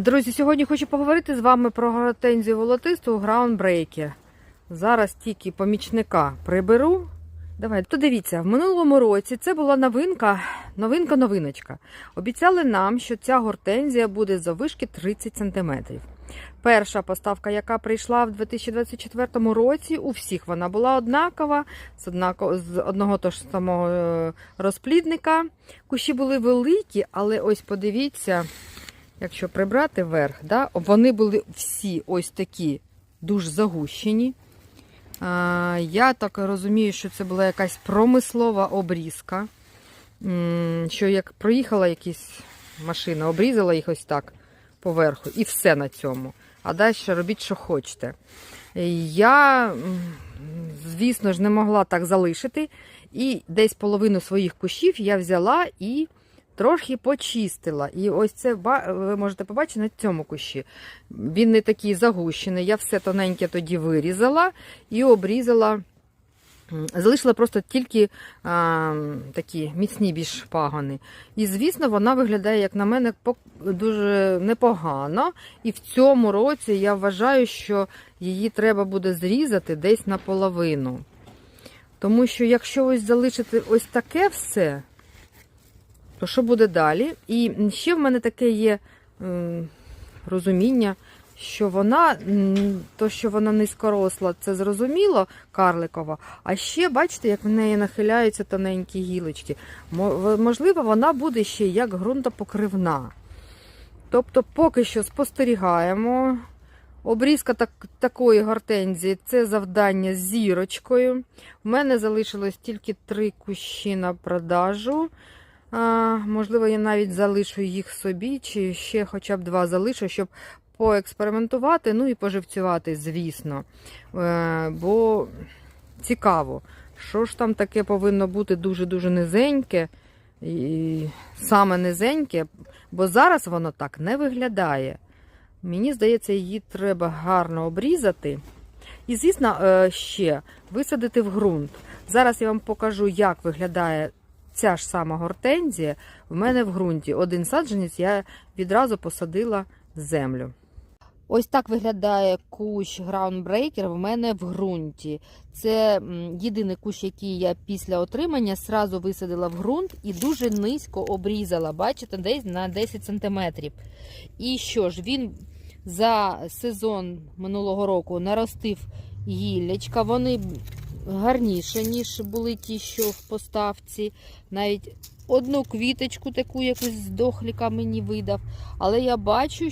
Друзі, сьогодні хочу поговорити з вами про гортензію волотисту Groundbreaker. Зараз тільки помічника приберу. Давай, то дивіться, в минулому році це була новинка, новинка-новиночка. Обіцяли нам, що ця гортензія буде заввишки 30 см. Перша поставка, яка прийшла в 2024 році, у всіх вона була однакова, з, однако, з одного того ж самого е, розплідника. Кущі були великі, але ось подивіться, якщо прибрати верх, да, вони були всі ось такі дуже загущені. Я так розумію, що це була якась промислова обрізка. Що як проїхала якась машина, обрізала їх ось так поверху, і все на цьому. А далі робіть, що хочете. Я, звісно ж, не могла так залишити. І десь половину своїх кущів я взяла і трохи почистила. І ось це ви можете побачити на цьому кущі. Він не такий загущений. Я все тоненьке тоді вирізала і обрізала. Залишила просто тільки а, такі міцні більш пагони. І, звісно, вона виглядає, як на мене, дуже непогано. І в цьому році я вважаю, що її треба буде зрізати десь наполовину. Тому що якщо ось залишити ось таке все, що буде далі? І ще в мене таке є розуміння, що вона, то, що вона низькоросла, це зрозуміло, карликова. А ще, бачите, як в неї нахиляються тоненькі гілочки. Можливо, вона буде ще як ґрунтопокривна. Тобто, поки що спостерігаємо. Обрізка так, такої гортензії це завдання з зірочкою. У мене залишилось тільки три кущі на продажу. А, можливо, я навіть залишу їх собі, чи ще хоча б два залишу, щоб поекспериментувати, ну і поживцювати, звісно. Е, бо цікаво, що ж там таке повинно бути дуже-дуже низеньке. І саме низеньке, бо зараз воно так не виглядає. Мені здається, її треба гарно обрізати. І, звісно, е, ще висадити в ґрунт. Зараз я вам покажу, як виглядає ця ж сама гортензія. В мене в ґрунті один саджанець я відразу посадила в землю. Ось так виглядає кущ Groundbreaker в мене в ґрунті. Це єдиний кущ, який я після отримання сразу висадила в ґрунт і дуже низько обрізала. Бачите, десь на 10 см. І що ж, він за сезон минулого року наростив гіллячка. Вони гарніше, ніж були ті, що в поставці. Навіть одну квіточку таку якусь з дохліка мені видав. Але я бачу,